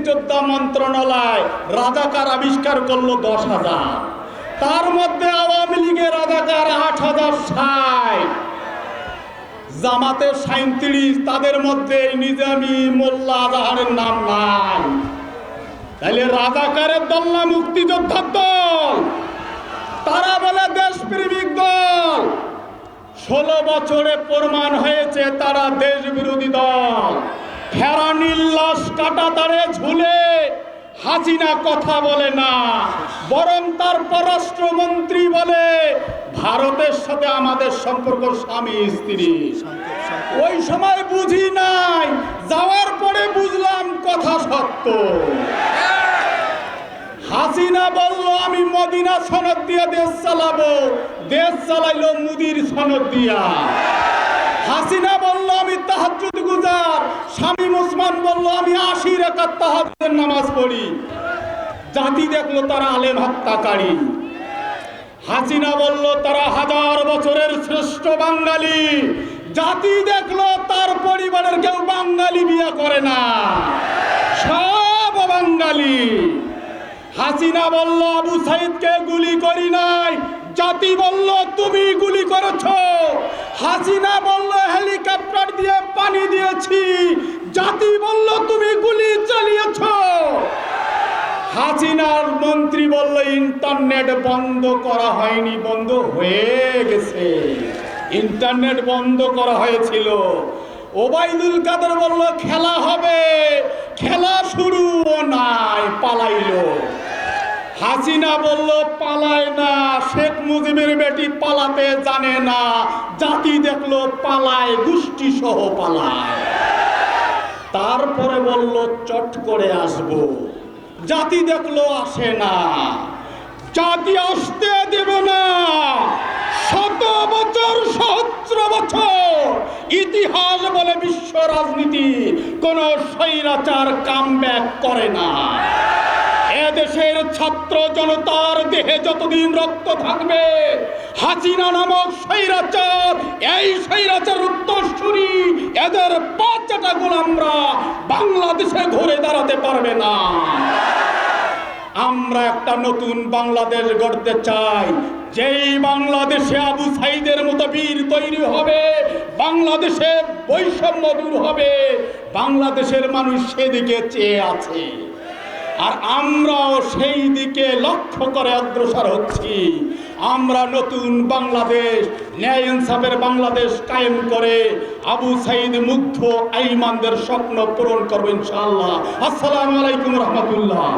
মুক্তিযোদ্ধা মন্ত্রণালয় রাজাকার আবিষ্কার করল দশ হাজার। তার মধ্যে আওয়ামী লীগের রাজাকার আট হাজার ষাট। জামাতের সাঁত্রিশ তাদের মধ্যে নিজামি মোল্লা আজাহারের নাম নাই। তাহলে রাজাকারের দল না মুক্তিযোদ্ধার দল? তারা বলে দেশপ্রেমিক দল। ষোলো বছরে প্রমাণ হয়েছে তারা দেশ বিরোধী দল। ফেরানির লাশ কাটা তারে ঝুলে হাসিনা কথা বলে না, বরং তার পররাষ্ট্রমন্ত্রী বলে, ভারতের সাথে আমাদের সম্পর্ক স্বামী, স্ত্রী। ওই সময় বুঝি নাই, যাওয়ার পরে বুঝলাম কথা সত্য। হাসিনা বলল, আমি মদিনা সনদ দিয়ে দেশ চালাবো, দেশ চালাইলো মুদির সনদ দিয়া। হাসিনা বলল, আমি তাহাজ্জুদ গুজার শামীম ওসমান বলল, আমি আশি রেখাত তাহাজ্জুদের নামাজ পড়ি। জাতি দেখল তারা আলেম হত্যাকারী। হাসিনা বলল, তারা হাজার বছরের শ্রেষ্ঠ বাঙালি। জাতি দেখল তার পরিবারের কেউ বাঙালি বিয়ে করে না। সব বাঙালি। হাসিনা বলল, আবু সাইদকে গুলি করি নাই। জাতি বলল, তুমি গুলি করেছ। হাসিনা বলল, হেলিকপ্টার দিয়ে পানি দিয়েছি জাতি বলল তুমি গুলি চালিয়েছ হাসিনার মন্ত্রী বলল, ইন্টারনেট বন্ধ করা হয়নি বন্ধ, হয়ে গেছে। ইন্টারনেট বন্ধ করা হয়েছিল। ওবায়দুল কাদের বলল, খেলা হবে, খেলা শুরু নাই, পালাইলো। হাসিনা বলল, পালায় না, শেখ মুজিবের বেটি পালাতে জানে না, জাতি দেখল পালায় গোষ্ঠী সহ পালায়। তারপরে বলল, চট করে আসব। জাতি দেখল আসে না। জাতি আসতে দেবে না। শত বছর, সহস্র বছর ইতিহাস বলে বিশ্ব রাজনীতি কোন স্বৈরাচার কাম করে না। ছাত্র জনতার দেহে যতদিন রক্ত থাকবে, হাসিনা নামক স্বৈরাচার, এই স্বৈরাচার উত্তরসূরি, এদের পাঁচটা গোলামরা বাংলাদেশে ঘুরে দাঁড়াতে পারবে না। আমরা একটা নতুন বাংলাদেশ গড়তে চাই। যেই বাংলাদেশে আবু সাইদের মতো বীর তৈরি হবে, বাংলাদেশে বৈষম্য দূর হবে, বাংলাদেশের মানুষ সেদিকে চেয়ে আছে। আর আমরাও সেই দিকে লক্ষ্য করে অগ্রসর হচ্ছি। আমরা নতুন বাংলাদেশ, ন্যায় ইনসাফের বাংলাদেশ কায়েম করে আবু সাইদ মুগ্ধ আইমানদের স্বপ্ন পূরণ করবেন ইনশাআল্লাহ। আসসালামু আলাইকুম রহমতুল্লাহ।